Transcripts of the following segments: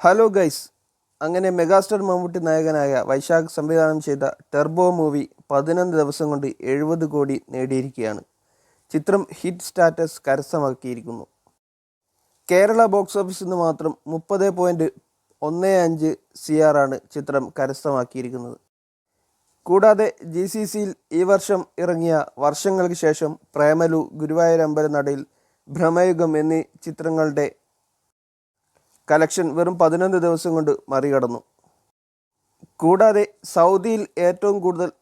Hello guys അങ്ങനെ megastar Mammootty നായകനായ വൈശാഖ് സംവിധാനം ചെയ്ത ടെർബോ മൂവി പതിനൊന്ന് ദിവസം കൊണ്ട് എഴുപത് കോടി നേടിയിരിക്കുകയാണ്. ചിത്രം ഹിറ്റ് സ്റ്റാറ്റസ് കരസ്ഥമാക്കിയിരിക്കുന്നു. കേരള ബോക്സ് ഓഫീസിൽ നിന്ന് മാത്രം മുപ്പത് പോയിന്റ് ഒന്ന് അഞ്ച് സി ആണ് ചിത്രം കരസ്ഥമാക്കിയിരിക്കുന്നത്. കൂടാതെ ജി സി സിയിൽ ഈ വർഷം ഇറങ്ങിയ വർഷങ്ങൾക്ക് ശേഷം പ്രേമലു ഗുരുവായൂർ ഭ്രമയുഗം എന്നീ ചിത്രങ്ങളുടെ കലക്ഷൻ വെറും പതിനൊന്ന് ദിവസം കൊണ്ട് മറികടന്നു. കൂടാതെ സൗദിയിൽ ഏറ്റവും കൂടുതൽ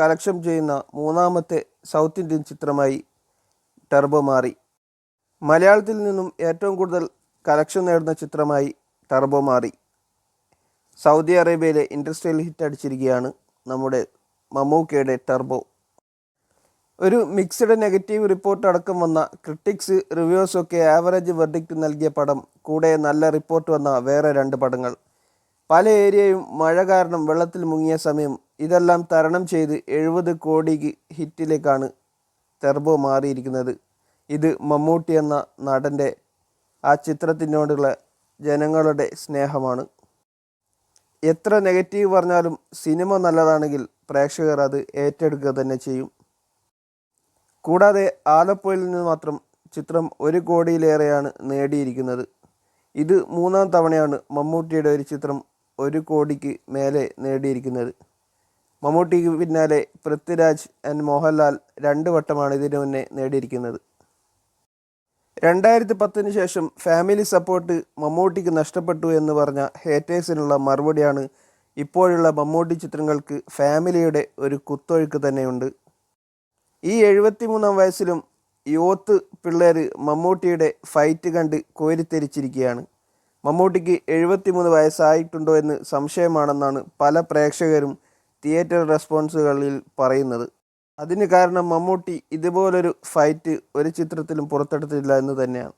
കലക്ഷൻ ചെയ്യുന്ന മൂന്നാമത്തെ സൗത്ത് ഇന്ത്യൻ ചിത്രമായി ടർബോ മാറി. മലയാളത്തിൽ നിന്നും ഏറ്റവും കൂടുതൽ കലക്ഷൻ നേടുന്ന ചിത്രമായി ടർബോ മാറി. സൗദി അറേബ്യയിലെ ഇൻഡസ്ട്രിയൽ ഹിറ്റ് അടിച്ചിരിക്കുകയാണ് നമ്മുടെ മമ്മൂക്കയുടെ ടെർബോ. ഒരു മിക്സഡ് നെഗറ്റീവ് റിപ്പോർട്ട് അടക്കം വന്ന ക്രിട്ടിക്സ് റിവ്യൂസൊക്കെ ആവറേജ് വെർഡിക്റ്റ് നൽകിയ പടം കൂടെ നല്ല റിപ്പോർട്ട് വന്ന വേറെ രണ്ട് പടങ്ങൾ. പല ഏരിയയും മഴ കാരണം വെള്ളത്തിൽ മുങ്ങിയ സമയം ഇതെല്ലാം തരണം ചെയ്ത് എഴുപത് കോടി ഹിറ്റിലേക്കാണ് ടെർബോ മാറിയിരിക്കുന്നത്. ഇത് മമ്മൂട്ടി എന്ന നടന്റെ ആ ചിത്രത്തിനോടുള്ള ജനങ്ങളുടെ സ്നേഹമാണ്. എത്ര നെഗറ്റീവ് പറഞ്ഞാലും സിനിമ നല്ലതാണെങ്കിൽ പ്രേക്ഷകർ അത് ഏറ്റെടുക്കുക തന്നെ ചെയ്യും. കൂടാതെ ആലപ്പുഴയിൽ നിന്ന് മാത്രം ചിത്രം ഒരു കോടിയിലേറെയാണ് നേടിയിരിക്കുന്നത്. ഇത് മൂന്നാം തവണയാണ് മമ്മൂട്ടിയുടെ ഒരു ചിത്രം ഒരു കോടിക്ക് മേലെ നേടിയിരിക്കുന്നത്. മമ്മൂട്ടിക്ക് പിന്നാലെ പൃഥ്വിരാജ് ആൻഡ് മോഹൻലാൽ രണ്ട് വട്ടമാണ് ഇതിനു മുന്നേ നേടിയിരിക്കുന്നത്. രണ്ടായിരത്തി പത്തിന് ശേഷം ഫാമിലി സപ്പോർട്ട് മമ്മൂട്ടിക്ക് നഷ്ടപ്പെട്ടു എന്ന് പറഞ്ഞ ഹേറ്റേഴ്സിനുള്ള മറുപടിയാണ് ഇപ്പോഴുള്ള മമ്മൂട്ടി ചിത്രങ്ങൾക്ക് ഫാമിലിയുടെ ഒരു കുത്തൊഴുക്ക് തന്നെയുണ്ട്. ഈ എഴുപത്തിമൂന്നാം വയസ്സിലും യോത്ത് പിള്ളേർ മമ്മൂട്ടിയുടെ ഫൈറ്റ് കണ്ട് കോരിത്തെരിച്ചിരിക്കുകയാണ് മമ്മൂട്ടിക്ക് എഴുപത്തിമൂന്ന് വയസ്സായിട്ടുണ്ടോ എന്ന് സംശയമാണെന്നാണ് പല പ്രേക്ഷകരും തിയേറ്റർ റെസ്പോൺസുകളിൽ പറയുന്നത്. അതിന് കാരണം മമ്മൂട്ടി ഇതുപോലൊരു ഫൈറ്റ് ഒരു ചിത്രത്തിലും പുറത്തെടുത്തില്ല എന്ന് തന്നെയാണ്.